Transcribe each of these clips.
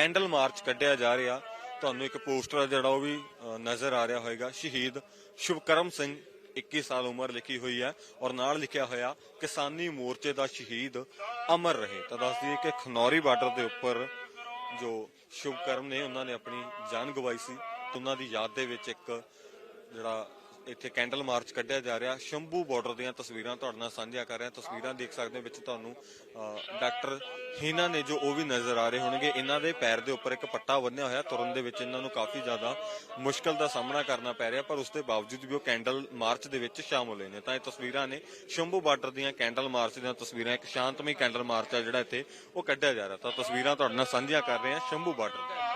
ਇੱਕ candle March ਕੱਢਿਆ ਜਾ ਰਿਹਾ। ਤੁਹਾਨੂੰ ਇੱਕ ਪੋਸਟਰ ਜਿਹੜਾ ਉਹ ਵੀ ਨਜ਼ਰ ਆ ਰਿਹਾ ਹੋਵੇਗਾ ਸ਼ਹੀਦ ਸ਼ੁਭਕਰਮ ਸਿੰਘ 21 ਸਾਲ ਉਮਰ ਲਿਖੀ ਹੋਈ ਹੈ ਔਰ ਨਾਲ ਲਿਖਿਆ ਹੋਇਆ, ਕਿਸਾਨੀ ਮੋਰਚੇ ਦਾ ਸ਼ਹੀਦ ਅਮਰ ਰਹੇ। ਤਾਂ ਦੱਸ ਦਈਏ ਕਿ ਖਨੌਰੀ ਬਾਰਡਰ ਦੇ ਉੱਪਰ ਜੋ ਸ਼ੁਭਕਰਮ ਨੇ, ਉਹਨਾਂ ਨੇ ਆਪਣੀ ਜਾਨ ਗਵਾਈ ਸੀ। ਉਹਨਾਂ ਦੀ ਯਾਦ ਦੇ ਵਿੱਚ ਇੱਕ ਜਿਹੜਾ ਇੱਥੇ ਕੈਂਡਲ ਮਾਰਚ ਕੱਢਿਆ ਜਾ ਰਿਹਾ। ਸ਼ੰਭੂ ਬਾਰਡਰ ਦੀਆਂ ਤਸਵੀਰਾਂ ਤੁਹਾਡੇ ਨਾਲ ਸਾਂਝੀਆਂ ਕਰ ਰਿਹਾ। ਤਸਵੀਰਾਂ ਦੇਖ ਸਕਦੇ ਹੋ ਵਿੱਚ ਤੁਹਾਨੂੰ ਡਾਕਟਰ ਹੀਨਾ ਨੇ ਜੋ ਉਹ ਵੀ ਨਜ਼ਰ ਆ ਰਹੇ ਹੋਣਗੇ। ਇਹਨਾਂ ਦੇ ਪੈਰ ਦੇ ਉੱਪਰ ਇੱਕ ਪੱਟਾ ਬੰਨਿਆ ਹੋਇਆ। ਤੁਰਨ ਦੇ ਵਿੱਚ ਇਹਨਾਂ ਨੂੰ ਕਾਫੀ ਜ਼ਿਆਦਾ ਮੁਸ਼ਕਲ ਦਾ ਸਾਹਮਣਾ ਕਰਨਾ ਪੈ ਰਿਹਾ, ਪਰ ਉਸ ਦੇ ਬਾਵਜੂਦ ਵੀ ਉਹ ਕੈਂਡਲ ਮਾਰਚ ਦੇ ਵਿੱਚ ਸ਼ਾਮਲ ਹੋਏ ਨੇ। ਤਾਂ ਇਹ ਤਸਵੀਰਾਂ ਨੇ ਸ਼ੰਭੂ ਬਾਰਡਰ ਦੀਆਂ ਕੈਂਡਲ ਮਾਰਚ ਦੀਆਂ ਤਸਵੀਰਾਂ, ਇੱਕ ਸ਼ਾਂਤਮਈ ਕੈਂਡਲ ਮਾਰਚ ਹੈ ਜਿਹੜਾ ਇੱਥੇ ਉਹ ਕੱਢਿਆ ਜਾ ਰਿਹਾ। ਤਾਂ ਤਸਵੀਰਾਂ ਤੁਹਾਡੇ ਨਾਲ ਸਾਂਝੀਆਂ ਕਰ ਰਹੇ ਹਾਂ ਸ਼ੰਭੂ ਬਾਰਡਰ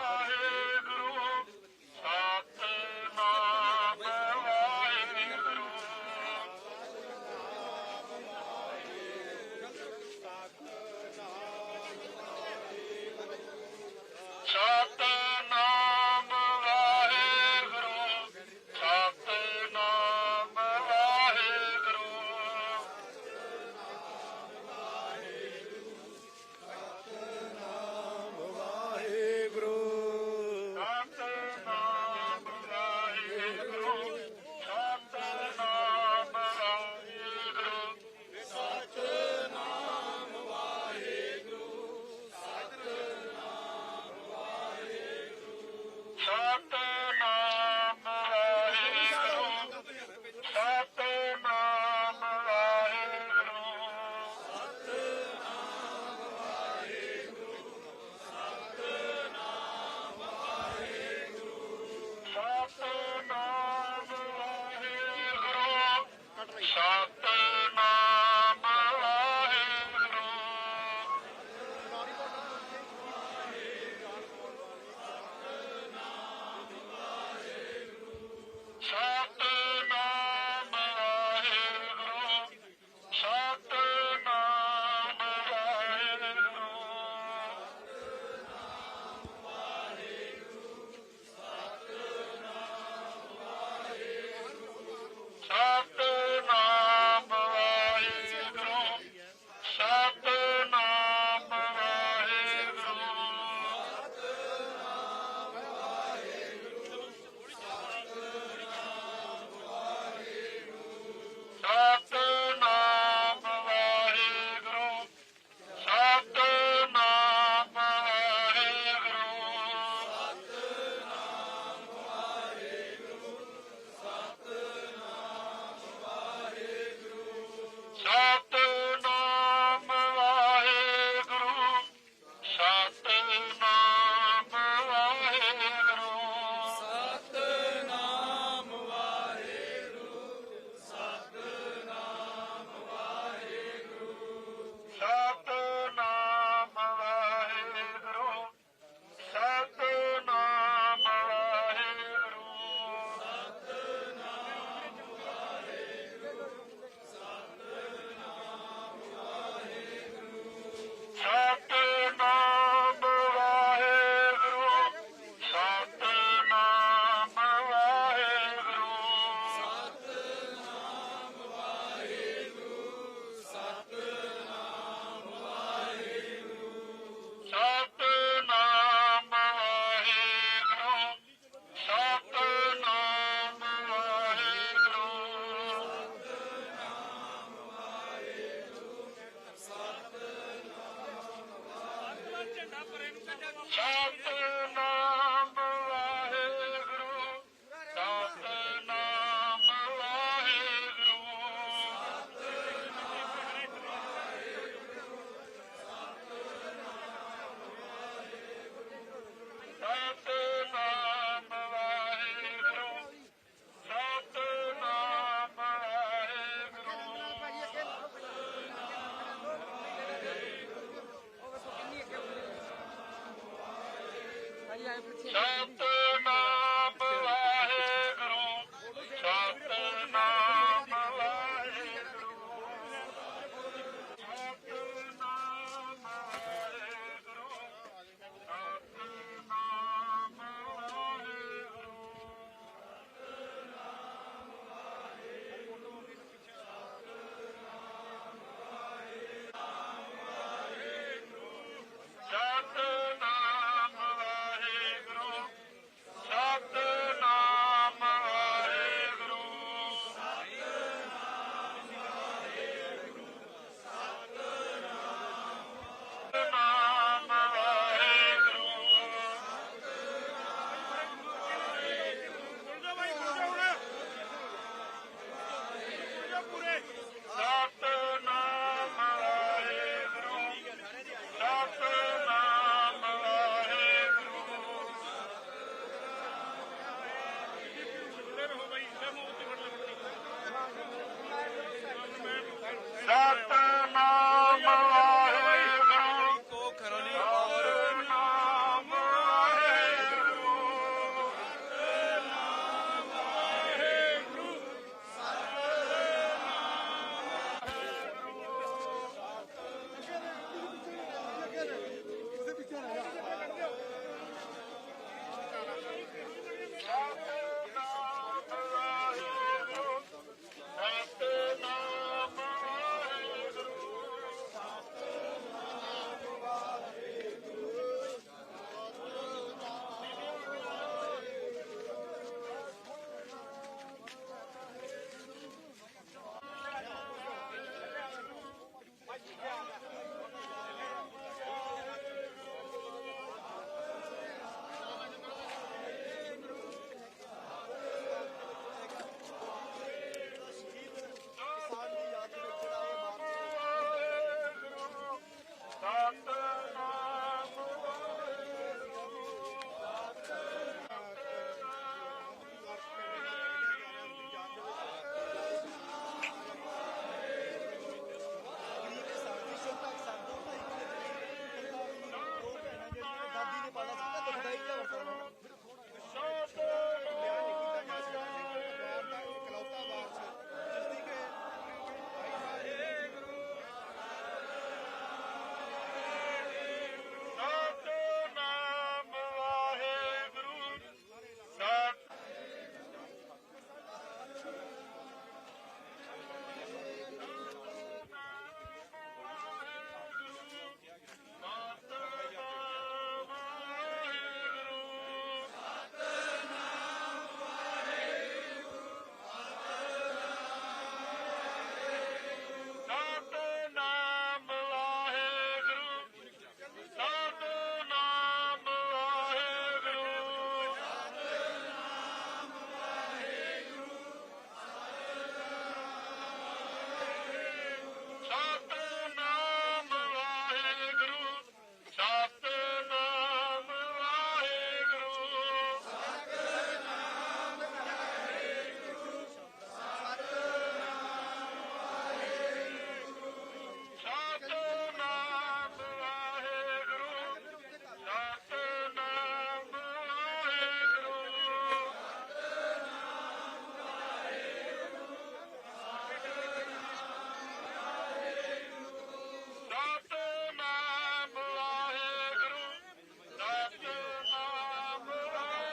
Stop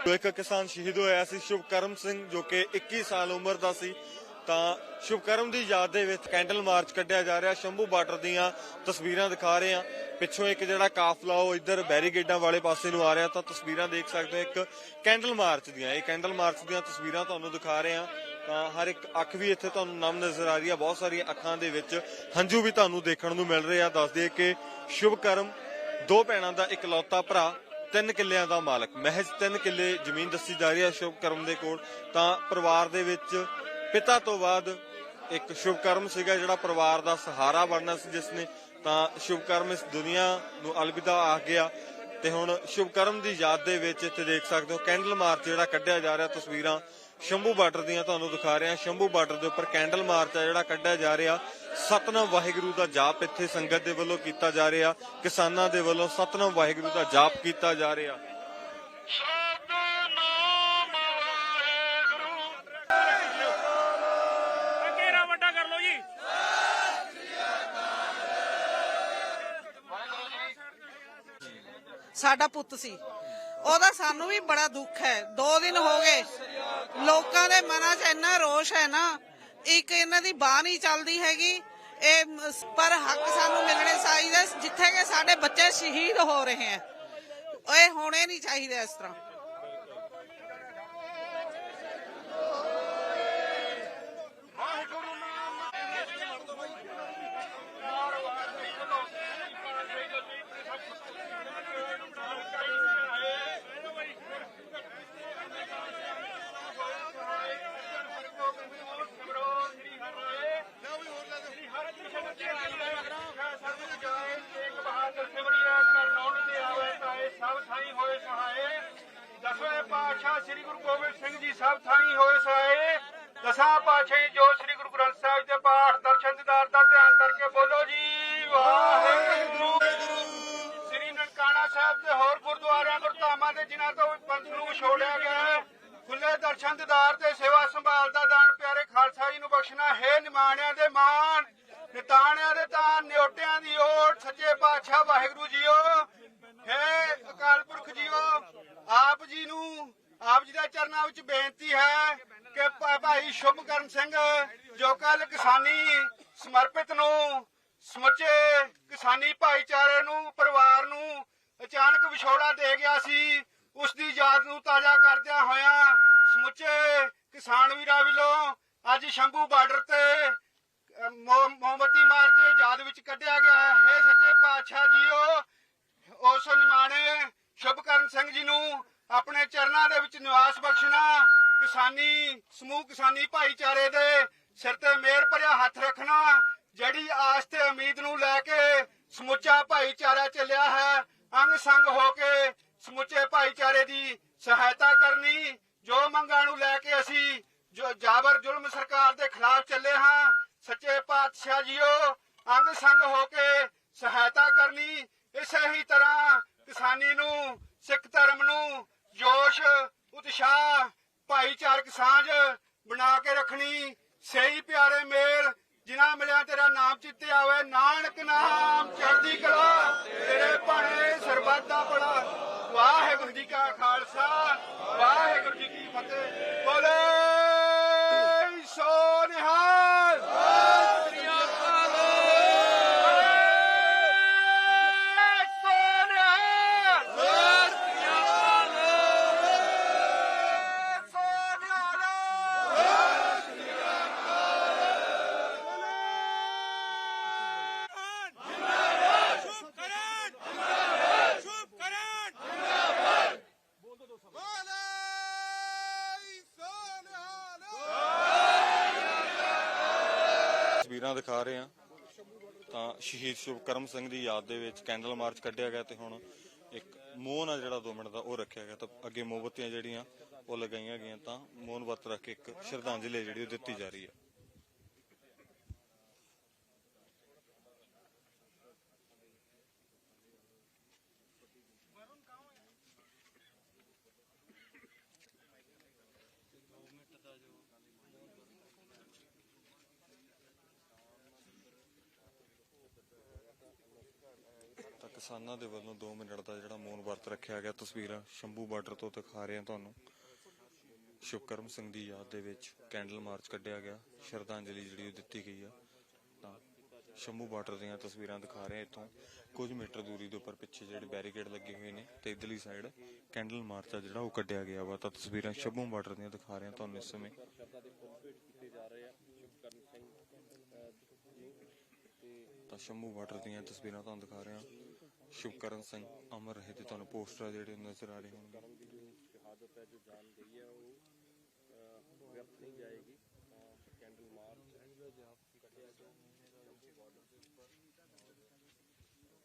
ਇੱਕ ਕਿਸਾਨ ਸ਼ਹੀਦ ਹੋਇਆ ਸੀ ਸ਼ੁਭਕਰਮ ਸਿੰਘ, ਜੋ ਕਿ 21 ਸਾਲ ਉਮਰ ਦਾ ਸੀ, ਤਾਂ ਸ਼ੁਭਕਰਮ ਦੀ ਯਾਦ ਦੇ ਵਿੱਚ ਕੈਂਡਲ ਮਾਰਚ ਕੱਢਿਆ ਜਾ ਰਿਹਾ। ਸ਼ੰਭੂ ਬਾਰਡਰ ਦੀਆਂ ਤਸਵੀਰਾਂ ਦਿਖਾ ਰਹੇ ਆ ਪਿੱਛੋਂ ਇੱਕ ਜਿਹੜਾ ਕਾਫਲਾ, ਉਹ ਇੱਧਰ ਬੈਰੀਗੇਡਾਂ ਵਾਲੇ ਪਾਸੇ ਨੂੰ ਆ ਰਿਹਾ, ਤਾਂ ਤਸਵੀਰਾਂ ਦੇਖ ਸਕਦੇ ਹੋ ਇੱਕ ਕੈਂਡਲ ਮਾਰਚ ਦੀਆਂ। ਇਹ ਕੈਂਡਲ ਮਾਰਚ ਦੀਆਂ ਤਸਵੀਰਾਂ ਤੁਹਾਨੂੰ ਦਿਖਾ ਰਹੇ ਆ ਤਾਂ ਹਰ ਇੱਕ ਅੱਖ ਵੀ ਇੱਥੇ ਤੁਹਾਨੂੰ ਨਮ ਨਜ਼ਰ ਆ ਰਹੀ ਆ ਬਹੁਤ ਸਾਰੀਆਂ ਅੱਖਾਂ ਦੇ ਵਿੱਚ ਹੰਝੂ ਵੀ ਤੁਹਾਨੂੰ ਦੇਖਣ ਨੂੰ ਮਿਲ ਰਹੇ ਆ। ਦੱਸ ਦਈਏ ਕਿ ਸ਼ੁਭਕਰਮ ਦੋ ਭੈਣਾਂ ਦਾ ਇਕਲੌਤਾ ਭਰਾ ਤਿੰਨ ਕਿੱਲਿਆਂ ਦਾ ਮਾਲਕ। ਮਹਿਜ਼ ਤਿੰਨ ਕਿੱਲੇ ਜ਼ਮੀਨ ਦੱਸੀ ਜਾ ਰਹੀ ਹੈ ਸ਼ੁਭਕਰਮ ਦੇ ਕੋਲ। ਤਾਂ ਪਰਿਵਾਰ ਦੇ ਵਿੱਚ ਪਿਤਾ ਤੋਂ ਬਾਅਦ ਇੱਕ ਸ਼ੁਭਕਰਮ ਸੀਗਾ, ਜਿਹੜਾ ਪਰਿਵਾਰ ਦਾ ਸਹਾਰਾ ਬਣਨਾ ਸੀ ਜਿਸ ਨੇ। ਤਾਂ ਸ਼ੁਭਕਰਮ ਇਸ ਦੁਨੀਆ ਨੂੰ ਅਲਵਿਦਾ ਆ ਗਿਆ। ਤੇ ਹੁਣ ਸ਼ੁਭਕਰਮ ਦੀ ਯਾਦ ਦੇ ਵਿੱਚ ਇੱਥੇ ਦੇਖ ਸਕਦੇ ਹੋ, ਕੈਂਡਲ ਮਾਰਚ ਜਿਹੜਾ ਕੱਢਿਆ ਜਾ ਰਿਹਾ ਤਸਵੀਰਾਂ। ਸ਼ੰਭੂ ਬਾਰਡਰ ਦੀਆਂ ਤੁਹਾਨੂੰ ਦਿਖਾ ਰਿਹਾ। ਸ਼ੰਭੂ ਬਾਰਡਰ ਦੇ ਉੱਪਰ ਕੈਂਡਲ ਮਾਰਚ ਆ ਜਿਹੜਾ ਕੱਢਿਆ ਜਾ ਰਿਹਾ। ਸਤਨਾਮ ਵਾਹਿਗੁਰੂ ਦਾ ਜਾਪ ਇੱਥੇ ਸੰਗਤ ਦੇ ਵੱਲੋਂ ਕੀਤਾ ਜਾ ਰਿਹਾ। ਕਿਸਾਨਾਂ ਦੇ ਵੱਲੋਂ ਸਤਨਾਮ ਵਾਹਿਗੁਰੂ ਦਾ ਜਾਪ ਕੀਤਾ ਜਾ ਰਿਹਾ। ਸਤਨਾਮ ਵਾਹਿਗੁਰੂ ਘੇਰਾ ਵੱਡਾ ਕਰ ਲਓ ਜੀ। ਸਾਡਾ ਪੁੱਤ ਸੀ। ਉਹਦਾ ਸਾਨੂੰ ਵੀ ਬੜਾ ਦੁੱਖ ਹੈ। ਦੋ ਦਿਨ ਹੋ ਗਏ। ਲੋਕਾਂ ਦੇ ਮਨਾਂ 'ਚ ਇੰਨਾ ਰੋਸ਼ ਹੈ ਨਾ, ਇੱਕ ਇਹਨਾਂ ਦੀ ਬਾਹ ਨਹੀਂ ਚੱਲਦੀ ਹੈਗੀ। ਇਹ ਪਰ ਹੱਕ ਸਾਨੂੰ ਮਿਲਣੇ ਚਾਹੀਦੇ, ਜਿੱਥੇ ਕਿ ਸਾਡੇ ਬੱਚੇ ਸ਼ਹੀਦ ਹੋ ਰਹੇ ਹੈ। ਇਹ ਹੋਣੇ ਨਹੀਂ ਚਾਹੀਦੇ ਇਸ ਤਰ੍ਹਾਂ ਦਸਵੇਂ ਪਾਤਸ਼ਾਹ ਸ੍ਰੀ ਗੁਰੂ ਗੋਬਿੰਦ ਸਿੰਘ ਜੀ ਸਭ ਥਾਈ ਹੋਏ ਸਹਾਏ ਦਸਾਂ ਪਾਤਸ਼ਾਹੀ ਜੋ ਸ੍ਰੀ ਗੁਰੂ ਗ੍ਰੰਥ ਸਾਹਿਬ ਦੇ ਪਾਠ ਦਰਸ਼ਨ ਦੀਦਾਰ ਦਾ ਧਿਆਨ ਕਰਕੇ ਬੋਲੋ ਜੀ, ਵਾਹਿਗੁਰੂ। ਸ੍ਰੀ ਨਨਕਾਣਾ ਸਾਹਿਬ ਤੇ ਹੋਰ ਗੁਰਦੁਆਰਿਆਂ, ਗੁਰਧਾਮਾਂ ਦੇ ਜਿਨ੍ਹਾਂ ਤੋਂ ਪੰਥ ਨੂੰ ਵਿਛੋੜਿਆ ਗਿਆ ਹੈ ਖੁੱਲੇ ਦਰਸ਼ਨ ਦੀਦਾਰ ਤੇ ਸੇਵਾ ਸੰਭਾਲ ਦਾ ਦਾਨ ਪਿਆਰੇ ਖਾਲਸਾ ਜੀ ਨੂੰ ਬਖਸ਼ਣਾ ਹੈ, ਨਿਮਾਣਿਆਂ ਦੇ ਮਾਣ, ਨਿਤਾਣਿਆਂ ਦੇ ਤਾਨ ਨਿਉਟਿਆਂ ਦੀ ਓਟ, ਸੱਚੇ ਪਾਤਸ਼ਾਹ ਵਾਹਿਗੁਰੂ ਜੀਓ। ਹੈ ਅਕਾਲ ਪੁਰਖ ਜੀਓ, ਆਪ ਜੀ ਨੂੰ ਆਪ ਜੀ ਦੇ ਚਰਨਾਂ ਵਿੱਚ ਬੇਨਤੀ ਹੈ ਕਿ ਭਾਈ ਸ਼ੁਭਕਰਨ ਸਿੰਘ ਜੋ ਕੱਲ ਕਿਸਾਨੀ ਸਮਰਪਿਤ ਨੂੰ ਸਮੁੱਚੇ ਕਿਸਾਨੀ ਭਾਈਚਾਰੇ ਨੂੰ ਪਰਿਵਾਰ ਨੂੰ ਅਚਾਨਕ ਵਿਛੋੜਾ ਦੇ ਗਿਆ ਸੀ ਉਸ ਦੀ ਯਾਦ ਨੂੰ ਤਾਜ਼ਾ ਕਰਦਿਆਂ ਹੋਇਆਂ ਸਮੁੱਚੇ ਕਿਸਾਨ ਵੀਰਾਂ ਵੱਲੋਂ ਅੱਜ ਸ਼ੰਭੂ ਬਾਰਡਰ ਤੇ ਅ, ਮੋਮਬੱਤੀ ਮਾਰਚ ਯਾਦ ਵਿੱਚ ਕੱਢਿਆ ਗਿਆ ਹੈ। ਹੇ ਸੱਚੇ ਪਾਤਸ਼ਾਹ ਜੀਓ ਉਸ ਨਿਮਾਣੇ ਸ਼ੁਭਕਰਨ ਸਿੰਘ ਜੀ ਨੂੰ ਆਪਣੇ ਚਰਨਾਂ ਦੇ ਵਿੱਚ ਨਿਵਾਸ ਬਖਸ਼ਣਾ, ਕਿਸਾਨੀ, ਸਮੂਹ ਕਿਸਾਨੀ ਭਾਈਚਾਰੇ ਦੇ ਸਿਰ ਤੇ ਮਿਹਰ ਭਰਿਆ ਹੱਥ ਰੱਖਣਾ, ਜਿਹੜੀ ਆਸ ਤੇ ਉਮੀਦ ਨੂੰ ਲੈ ਕੇ ਸਮੁੱਚਾ ਭਾਈਚਾਰਾ ਚੱਲਿਆ ਹੈ, ਅੰਗ ਸੰਗ ਹੋ ਕੇ ਸਮੁੱਚੇ ਭਾਈਚਾਰੇ ਦੀ ਸਹਾਇਤਾ ਕਰਨੀ, ਜੋ ਮੰਗਾਂ ਨੂੰ ਲੈ ਕੇ ਅਸੀਂ ਜੋ ਜਾਬਰ ਜ਼ੁਲਮ ਸਰਕਾਰ ਦੇ ਖਿਲਾਫ ਚੱਲੇ ਹਾਂ, ਸੱਚੇ ਪਾਤਸ਼ਾਹ ਜੀਓ, ਅੰਗ ਸੰਗ ਹੋ ਕੇ ਸਹਾਇਤਾ ਕਰਨੀ, ਇਸੇ ਹੀ ਤਰ੍ਹਾਂ ਕਿਸਾਨੀ ਨੂੰ, ਸਿੱਖ ਧਰਮ ਨੂੰ ਜੋਸ਼, ਉਤਸ਼ਾਹ, ਭਾਈਚਾਰਕ ਸਾਂਝ ਬਣਾ ਕੇ ਰੱਖਣੀ। ਸਹੀ ਪਿਆਰੇ ਮੇਲ, ਜਿਨ੍ਹਾਂ ਮਿਲਿਆ ਤੇਰਾ ਨਾਮ ਚਿੱਤੇ ਆਵੇ। ਨਾਨਕ ਨਾਮ, ਚੜ੍ਹਦੀ ਕਲਾ, ਤੇਰੇ ਭਾਣੇ ਸਰਬੱਤ ਦਾ ਭਲਾ। ਵਾਹਿਗੁਰੂ ਜੀ ਕਾ ਖਾਲਸਾ, ਵਾਹਿਗੁਰੂ ਜੀ ਕੀ ਫਤਿਹ ਬੋਲੇ ਸੋ ਨਿਹਾਲ ਸਤਿ ਸ੍ਰੀ ਅਕਾਲ ਬੋਲੇ ਸੋ ਨਿਹਾਲ ਸਤਿ ਸ੍ਰੀ ਅਕਾਲ ਸੋ ਨਿਹਾਲ ਤਸਵੀਰਾਂ ਦਿਖਾ ਰਹੇ ਹਾਂ। ਤਾਂ ਸ਼ਹੀਦ ਸ਼ੁਭਕਰਮ ਸਿੰਘ ਦੀ ਯਾਦ ਦੇ ਵਿੱਚ ਕੈਂਡਲ ਮਾਰਚ ਕੱਢਿਆ ਗਿਆ ਤੇ ਹੁਣ ਇੱਕ ਮੋਹਨ ਆ ਜਿਹੜਾ 2 ਮਿੰਟ ਦਾ, ਉਹ ਰੱਖਿਆ ਗਿਆ ਤਾਂ ਅੱਗੇ ਮੋਮਬੱਤੀਆਂ ਜਿਹੜੀਆਂ, ਉਹ ਲਗਾਈਆਂ ਗਈਆਂ ਤਾਂ ਮੋਹਨ ਵਰਤ ਰੱਖ ਕੇ ਇੱਕ ਸ਼ਰਧਾਂਜਲੀ ਜਿਹੜੀ ਉਹ ਦਿੱਤੀ ਜਾ ਰਹੀ ਹੈ। ਕਿਸਾਨਾਂ ਦੇ ਵੱਲੋਂ 2 ਮਿੰਟ ਦਾ ਜਿਹੜਾ ਮੌਨ ਵਰਤ ਰੱਖਿਆ ਗਿਆ। ਤਸਵੀਰਾਂ ਸ਼ੰਭੂ ਬਾਰਡਰ ਤੋਂ ਦਿਖਾ ਰਹੇ ਹਾਂ ਤੁਹਾਨੂੰ। ਸ਼ੁਭਕਰਮ ਸਿੰਘ ਦੀ ਯਾਦ ਦੇ ਵਿੱਚ ਕੈਂਡਲ ਮਾਰਚ ਕੱਢਿਆ ਗਿਆ। ਸ਼ਰਧਾਂਜਲੀ ਜਿਹੜੀ ਦਿੱਤੀ ਗਈ ਆ। ਸ਼ੰਭੂ ਬਾਰਡਰ ਦੀਆਂ ਤਸਵੀਰਾਂ ਦਿਖਾ ਰਹੇ ਇੱਥੋਂ। ਕੁਝ ਮੀਟਰ ਦੂਰੀ ਦੇ ਉੱਪਰ ਪਿੱਛੇ ਜਿਹੜੇ ਬੈਰੀਕੇਡ ਲੱਗੇ ਹੋਏ ਨੇ ਤੇ ਇਧਰਲੀ ਸਾਈਡ ਕੈਂਡਲ ਮਾਰਚ ਆ ਜਿਹੜਾ ਉਹ ਕੱਢਿਆ ਗਿਆ ਵਾ। ਤਾਂ ਤਸਵੀਰਾਂ ਸ਼ੰਭੂ ਬਾਰਡਰ ਦੀਆਂ ਦਿਖਾ ਰਹੇ ਹਾਂ ਤੁਹਾਨੂੰ ਇਸ ਸਮੇਂ। ਤਾਂ ਸ਼ੰਭੂ ਬਾਰਡਰ ਦੀਆਂ ਤਸਵੀਰਾਂ ਤੁਹਾਨੂੰ ਦਿਖਾ ਰਹੇ ਹਾਂ। ਸ਼ੁਭਕਰਨ ਸਿੰਘ ਅਮਰ ਰਹੇ ਤੇ ਤੁਹਾਨੂੰ ਪੋਸਟਰ ਜਿਹੜੇ ਨਜ਼ਰ ਆ ਰਹੇ ਹੋਣਗੇ। ਸ਼ਹਾਦਤ ਹੈ ਜੋ ਜਾਨ ਗਈ ਹੈ ਉਹ ਅਹ, ਵਿਅਰਥ ਨਹੀਂ ਜਾਏਗੀ। ਤਾਂ ਕੈਂਡਲ ਮਾਰਚ ਕੱਢਿਆ ਗਿਆ। ਬਾਰਡਰ ਦੇ ਉੱਪਰ।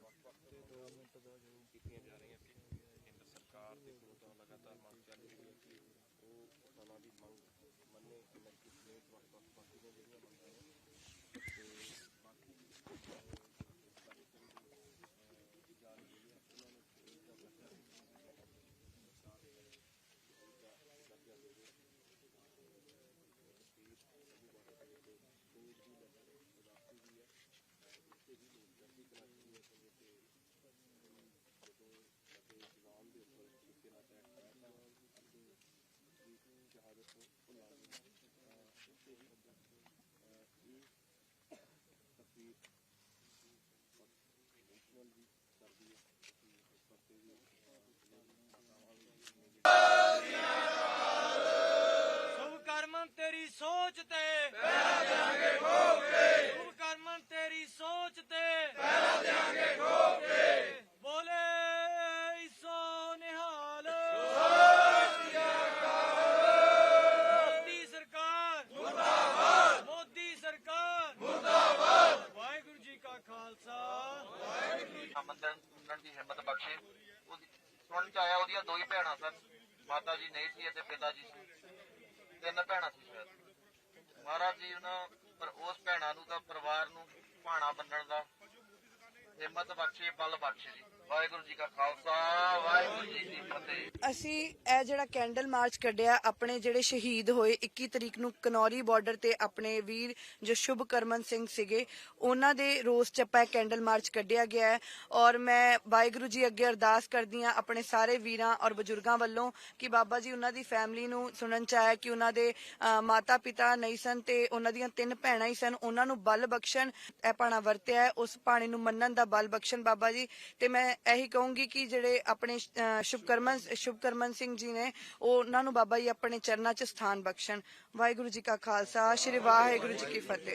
ਵੱਖ-ਵੱਖ ਤੇ 2 ਮਿੰਟ ਦਾ ਜੋ ਕੀਤੀਆਂ ਜਾ ਰਹੀਆਂ ਸੀ। ਕੇਂਦਰ ਸਰਕਾਰ ਦੇ ਕੋਲ ਤਾਂ ਲਗਾਤਾਰ ਮੰਗ ਚੱਲ ਰਹੀ ਹੈ ਕਿ ਉਹ ਕਿਸਾਨਾਂ ਦੀ ਮੰਗ ਮੰਨੇ ਐਮਐਸਪੀ ਸਮੇਤ ਵੱਖ-ਵੱਖ ਪਾਰਟੀਆਂ ਜਿਹੜੀਆਂ ਮੰਗਾਂ ਨੇ ਸ਼ੁਭ ਕਰਮ ਤੇਰੀ ਸੋਚ ਤੇ ਪਹਿਰਾ ਦੇਾਂਗੇ ਠੋਕ ਕੇ ਸੁਣਨ ਚ ਆਇਆ ਉਹਦੀਆਂ ਦੋ ਹੀ ਭੈਣਾਂ ਸਨ। ਮਾਤਾ ਜੀ ਨਹੀਂ ਸੀ ਅਤੇ ਪਿਤਾ ਜੀ ਸੀ। ਤਿੰਨ ਭੈਣਾਂ ਸੀ ਸ਼ਾਇਦ। ਮਹਾਰਾਜ ਜੀ ਉਹਨਾਂ ਪਰ ਉਸ ਭੈਣਾਂ ਨੂੰ ਤਾਂ ਪਰਿਵਾਰ ਨੂੰ ਭਾਣਾ ਬੰਨਣ ਦਾ ਹਿੰਮਤ ਬਖਸ਼ੇ ਬਲ ਬਖਸ਼ੇ ਜੀ ਵਾਹਿਗੁਰੂ ਜੀ ਕਾ ਖਾਲਸਾ, ਵਾਹਿਗੁਰੂ ਜੀ ਕੀ ਫਤਿਹ। ਅਸੀਂ ਇਹ ਜਿਹੜਾ ਕੈਂਡਲ ਮਾਰਚ ਕੱਢਿਆ, ਆਪਣੇ ਜਿਹੜੇ ਸ਼ਹੀਦ ਹੋਏ 21 ਤਰੀਕ ਨੂੰ ਕਨੌਰੀ ਬਾਰਡਰ ਤੇ ਆਪਣੇ ਵੀਰ ਜੋ ਸ਼ੁਭ ਕਰਮਨ ਸਿੰਘ ਸੀਗੇ, ਉਹਨਾਂ ਦੇ ਰੋਸ ਚ ਆਪਾਂ ਕੈਂਡਲ ਮਾਰਚ ਕੱਢਿਆ ਗਿਆ ਹੈ। ਔਰ ਮੈਂ ਵਾਹਿਗੁਰੂ ਜੀ ਅੱਗੇ ਅਰਦਾਸ ਕਰਦੀ ਆ ਆਪਣੇ ਸਾਰੇ ਵੀਰਾਂ ਔਰ ਬਜ਼ੁਰਗਾਂ ਵੱਲੋਂ ਕਿ ਬਾਬਾ ਜੀ ਉਹਨਾਂ ਦੀ ਫੈਮਿਲੀ ਨੂੰ ਸੁਣਨ ਚ ਆਇਆ ਕਿ ਉਹਨਾਂ ਦੇ ਮਾਤਾ ਪਿਤਾ ਨਹੀਂ ਸਨ ਤੇ ਉਹਨਾਂ ਦੀਆਂ ਤਿੰਨ ਭੈਣਾਂ ਹੀ ਸਨ, ਉਹਨਾਂ ਨੂੰ ਬਲ ਬਖਸ਼ਣ ਇਹ ਪਾਣਾ ਵਰਤਿਆ ਉਸ ਪਾਣੇ ਨੂੰ ਮੰਨਣ ਦਾ ਬਲ ਬਖਸ਼ਣ ਬਾਬਾ ਜੀ। ਤੇ ਮੈਂ ਇਹੀ ਕਹੂੰਗੀ ਕਿ ਜਿਹੜੇ ਆਪਣੇ ਸ਼ੁਭਕਰਮਨ ਸ਼ੁਭਕਰਮਨ ਸਿੰਘ ਜੀ ਨੇ, ਉਹ ਉਹਨਾਂ ਨੂੰ ਬਾਬਾ ਜੀ ਆਪਣੇ ਚਰਨਾਂ 'ਚ ਸਥਾਨ ਬਖਸ਼ਣ। ਵਾਹਿਗੁਰੂ ਜੀ ਕਾ ਖਾਲਸਾ, ਸ੍ਰੀ ਵਾਹਿਗੁਰੂ ਜੀ ਕੀ ਫਤਿਹ।